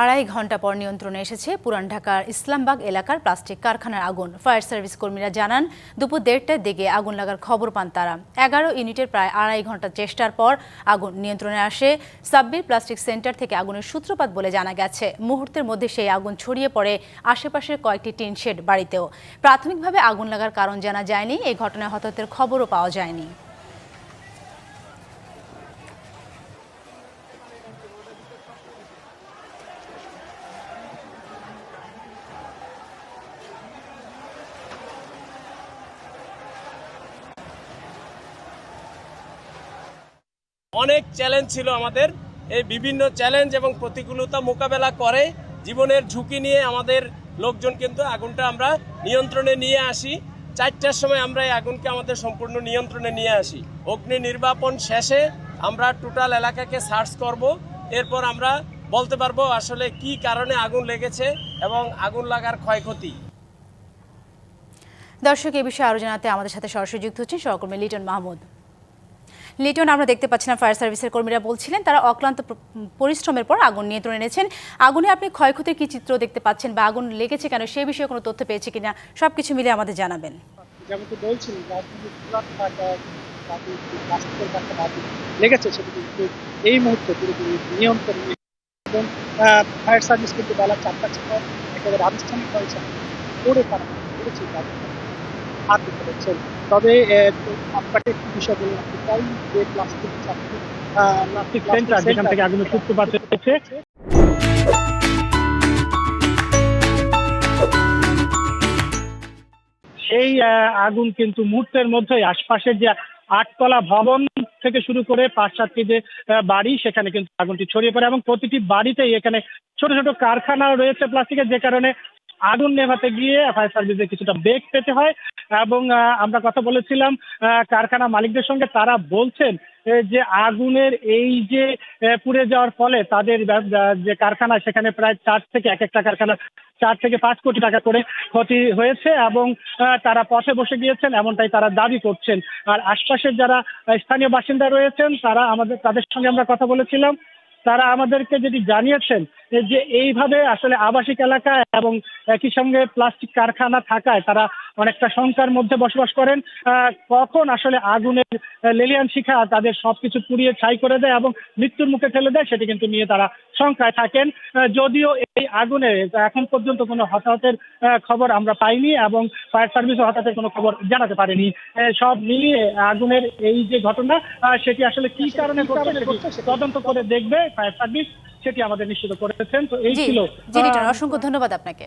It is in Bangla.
আড়াই ঘণ্টা পর নিয়ন্ত্রণে এসেছে পুরান ঢাকার ইসলামবাগ এলাকার প্লাস্টিক কারখানার আগুন। ফায়ার সার্ভিস কর্মীরা জানান, দুপুর দেড়টার দিকে আগুন লাগার খবর পান তারা। এগারো ইউনিটের প্রায় আড়াই ঘণ্টা চেষ্টার পর আগুন নিয়ন্ত্রণে আসে। সাব্বির প্লাস্টিক সেন্টার থেকে আগুনের সূত্রপাত বলে জানা গেছে। মুহূর্তের মধ্যে সেই আগুন ছড়িয়ে পড়ে আশেপাশের কয়েকটি টিন শেড বাড়িতেও। প্রাথমিকভাবে আগুন লাগার কারণ জানা যায়নি এই ঘটনায় হতাহতের খবরও পাওয়া যায়নি। অনেক চ্যালেঞ্জ ছিল আমাদের। এই বিভিন্ন চ্যালেঞ্জ এবং প্রতিকূলতা মোকাবেলা করে জীবনের ঝুঁকি নিয়ে আমাদের লোকজন কিন্তু আগুনটা আমরা নিয়ন্ত্রণে নিয়ে আসি। চারটার সময় আমরা এই আগুনকে আমাদের সম্পূর্ণ নিয়ন্ত্রণে নিয়ে আসি। অগ্নি নির্বাপন শেষে আমরা টোটাল এলাকাকে সার্চ করব। এরপর আমরা বলতে পারব আসলে কি কারণে আগুন লেগেছে এবং আগুন লাগার ক্ষয়ক্ষতি। দর্শক, এ বিষয়ে আরও জানাতে আমাদের সাথে সরাসরি যুক্ত হচ্ছেন সহকর্মী লিটন মাহমুদ। লিটন আমরা দেখতে পাচ্ছিলাম ফায়ার সার্ভিসের কর্মীরা বলছিলেন, তারা অক্লান্ত পরিশ্রমের পর আগুন নিয়ন্ত্রণে এনেছেন। আগুনে আপনি ক্ষয়ক্ষতির কি চিত্র দেখতে পাচ্ছেন বা আগুন লেগেছে কেন, সে বিষয়ে কোনো তথ্য পেয়েছে কিনা, সবকিছু মিলে আমাদের জানাবেন। এই মুহূর্তে পুরোপুরি নিয়ন্ত্রণ এবং ফায়ার সার্ভিস কিন্তু বেলা চারটা একেবারে আনুষ্ঠানিকভাবে করে তারা তাদের হাত হচ্ছেন তবে আপনাকে একটি বিষয় বলে রাখতে চাই যে প্লাস্টিক প্লাস্টিক সেন্টার যেখান থেকে আগুনের সূত্রপাত হয়েছে। সেই আগুন কিন্তু মুহূর্তের মধ্যেই আশপাশের যে আটতলা ভবন থেকে শুরু করে পাঁচ সাতটি যে বাড়ি সেখানে কিন্তু আগুনটি ছড়িয়ে পড়ে এবং প্রতিটি বাড়িতেই এখানে ছোট ছোট কারখানা রয়েছে প্লাস্টিকের যে কারণে আগুন নেভাতে গিয়ে ফায়ার সার্ভিসে কিছুটা বেগ পেতে হয়। এবং আমরা কথা বলেছিলাম কারখানা মালিকদের সঙ্গে, তারা বলছেন যে আগুনের এই যে পুড়ে যাওয়ার ফলে তাদের যে কারখানা, সেখানে প্রায় চার থেকে এক একটা কারখানা, চার থেকে পাঁচ কোটি টাকা করে ক্ষতি হয়েছে এবং তারা পথে বসে গিয়েছেন, এমনটাই তারা দাবি করছেন। আর আশপাশের যারা স্থানীয় বাসিন্দা রয়েছেন, তারা আমাদের, তাদের সঙ্গে আমরা কথা বলেছিলাম। তারা আমাদেরকে যেটি জানিয়েছেন যে এইভাবে আসলে আবাসিক এলাকা এবং একই সঙ্গে প্লাস্টিক কারখানা থাকায় তারা অনেকটা শঙ্কার মধ্যে বসবাস করেন। কখন আসলে আগুনের লেলিয়ান শিখা তাদের সবকিছু পুড়িয়ে ছাই করে দেয় এবং মৃত্যুর মুখে ফেলে দেয় সেটি কিন্তু নিয়ে তারা শঙ্কায় থাকেন। যদিও এই আগুনে এখন পর্যন্ত কোনো হতাহতের খবর আমরা পাইনি এবং ফায়ার সার্ভিসও হতাহতের কোনো খবর জানাতে পারেনি। সব মিলিয়ে আগুনের এই যে ঘটনা সেটি আসলে কি কারণে ঘটছে তদন্ত করে দেখবে ফায়ার সার্ভিস সেটি আমাদের নিশ্চিত করেছেন। তো এই ছিল অসংখ্য ধন্যবাদ আপনাকে।